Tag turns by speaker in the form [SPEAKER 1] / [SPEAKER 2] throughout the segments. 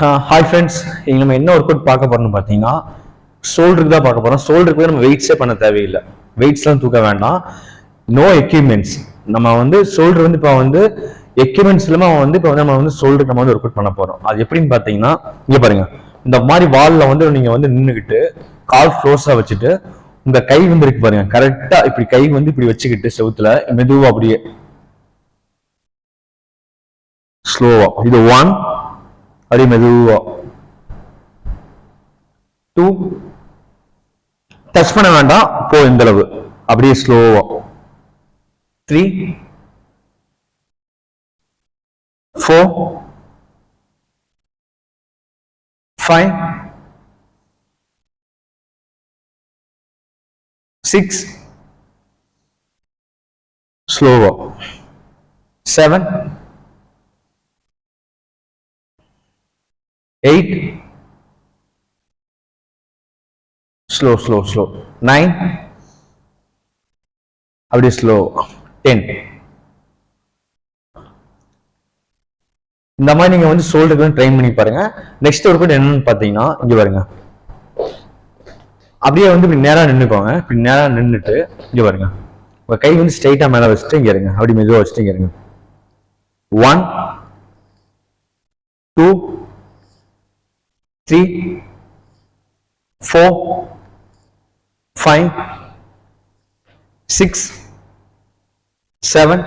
[SPEAKER 1] Hi friends இங்கே நம்ம என்ன ஒர்க் அவுட் பார்க்க போகிறோம்னு பார்த்தீங்கன்னா ஷோல்டருக்கு தான் பார்க்க போகிறோம் ஷோல்டருக்கு வந்து நம்ம வெயிட்ஸே பண்ண தேவையில்லை. வெயிட்ஸ்லாம் தூக்க வேண்டாம். நோ எக்யூப்மெண்ட்ஸ் நம்ம வந்து ஷோல்டர் வந்து இப்போ வந்து எக்யூப்மெண்ட்ஸ் இல்லாமல் அவன் வந்து இப்போ வந்து நம்ம வந்து ஷோல்டருக்கு நம்ம வந்து ஒர்க் அவுட் பண்ண போகிறோம் அது எப்படின்னு பார்த்தீங்கன்னா இங்கே பாருங்கள் இந்த மாதிரி வாலில் வந்து நீங்கள் வந்து நின்றுக்கிட்டு கால் ஃப்ளோஸாக வச்சுட்டு இந்த கை வந்து இருக்கு பாருங்க. கரெக்டாக இப்படி கை வந்து இப்படி வச்சுக்கிட்டு செவுத்துல மெதுவாக அப்படியே. ஸ்லோவாக இது ஒன் அப்படியே மெதுவா டூ டச் பண்ண வேண்டாம். போ இந்த அளவு. அப்படியே ஸ்லோவா த்ரீ ஃபோர் ஃபைவ் சிக்ஸ் ஸ்லோவா seven eight slow slow slow nine அப்படியே ஸ்லோ டென் இந்த மாதிரி நீங்க வந்து ஷோல்டருக்கு ட்ரைன் பண்ணி பாருங்க. நெக்ஸ்ட் ஒரு அவுட் என்னன்னு பாத்தீங்கன்னா இங்க பாருங்க. அப்படியே வந்து இப்படி நேரா நின்னுக்கோங்க. இப்படி நேரா நின்னுட்டு இங்க பாருங்க. உங்க கை வந்து ஸ்ட்ரைட்டா மேல வச்சுட்டு இங்க இருங்க. அப்படி மெதுவா வச்சுட்டு இங்க இருங்க. One two three four five six seven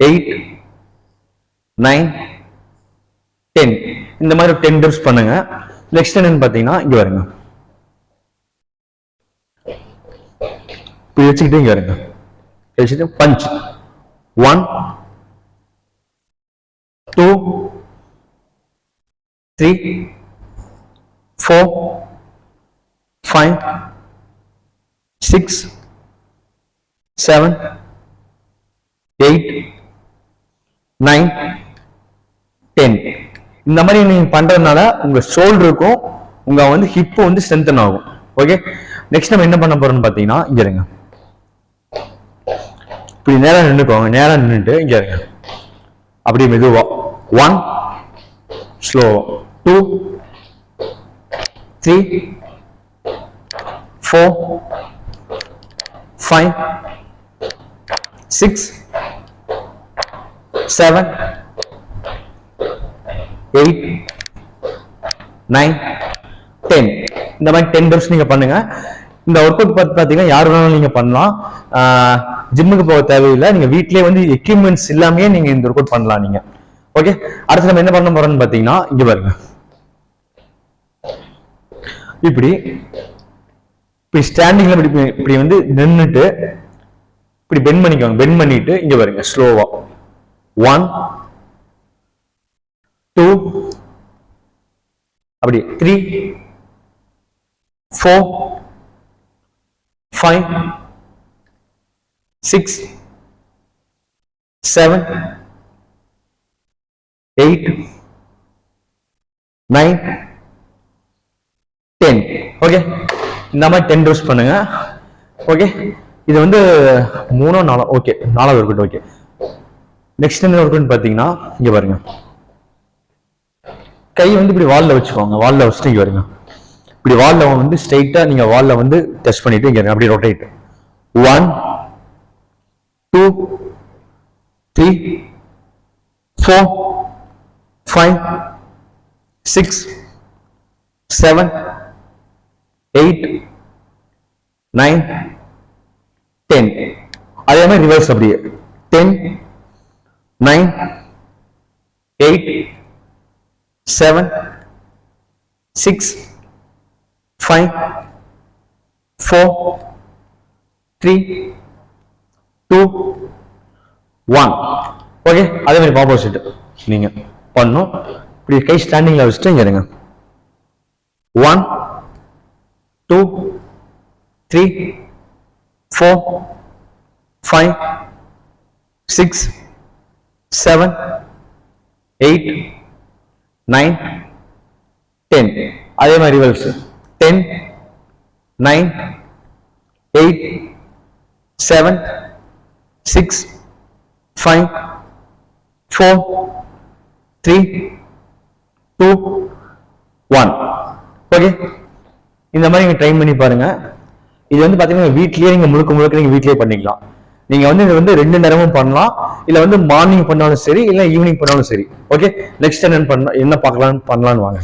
[SPEAKER 1] eight nine ten இந்த மாதிரி டென் டிப்ஸ் பண்ணுங்க. நெக்ஸ்ட் என்னன்னு பார்த்தீங்கன்னா இங்க வருங்க. இப்படி வச்சுக்கிட்டு இங்கே வருங்க. வச்சுட்டு punch one two three four five six seven eight nine ten இந்த மாதிரி நீங்கள் பண்றதுனால உங்க ஷோல்டருக்கும் உங்க வந்து ஹிப்பு வந்து ஸ்ட்ரென்தன் ஆகும். ஓகே நெக்ஸ்ட் நம்ம என்ன பண்ண போறோம்னு பாத்தீங்கன்னா இங்க இருங்க. இப்படி நேராக நின்னுக்கோங்க நேராக நின்னுட்டு இங்க இருங்க. அப்படியே மெதுவா. One slow two three four five six seven eight nine ten இந்த மாதிரி டென் டேஸ் நீங்க பண்ணுங்க. இந்த ஒர்க் அவுட் பார்த்து பார்த்தீங்கன்னா யார் வேணாலும் நீங்க பண்ணலாம். ஜிம்முக்கு போக தேவையில்லை. நீங்க வீட்லயே வந்து எக்யூப்மெண்ட்ஸ் இல்லாமயே நீங்க இந்த ஒர்க் அவுட் பண்ணலாம் நீங்க. ஓகே அடுத்து நம்ம என்ன பண்ண போறோம்னு பாத்தீங்கன்னா இங்க பாருங்க. இப்படி இப்படி ஸ்டாண்டிங்ல இப்படி இப்படி வந்து நின்னுட்டு இப்படி பெண்ட் பண்ணிக்கோங்க. பெண்ட் பண்ணிட்டு இங்க பாருங்க ஸ்லோவா ஒன் டூ அப்படி three four five six seven eight nine okay இந்த மாதிரி டென் டோஸ் பண்ணுங்க. ஓகே இது வந்து மூணோ நாலோ ஓகே நாலாவது இருக்கட்டும் ஓகே நெக்ஸ்ட் என்ன இருக்குன்னு பார்த்தீங்கன்னா இங்க பாருங்க. கை வந்து இப்படி வால்ல வச்சுக்கோங்க. வால்ல வச்சுட்டு இங்கே வருங்க இப்படி வாலில் வந்து ஸ்ட்ரைட்டாக நீங்க வால்ல வந்து டச் பண்ணிட்டு இங்கே அப்படி அப்படியே rotate one two three four five six seven eight nine ten அதே மாதிரி ரிவர்ஸ் அப்படியே. Ten nine eight seven six five four three two one okay அதே மாதிரி ஆப்போசிட் நீங்க பண்ணும். இப்படி கை ஸ்டாண்டிங்கில் வச்சுட்டு இங்கே இருங்க. One two three four five six seven eight nine ten அதே மாதிரி reverse ten nine eight seven six five four three two one okay இந்த மாதிரி நீங்க ட்ரை பண்ணி பாருங்க. இது வந்து பாத்தீங்கன்னா வீட்லயே நீங்க முழுக்க முழுக்க நீங்க வீட்லயே பண்ணிக்கலாம். நீங்க வந்து இது வந்து ரெண்டு நேரமும் பண்ணலாம். இல்ல வந்து மார்னிங் பண்ணாலும் சரி இல்ல ஈவினிங் பண்ணாலும் சரி. ஓகே நெக்ஸ்ட் என்ன பண்ண என்ன பார்க்கலாம் பண்ணலாம்னு வாங்க.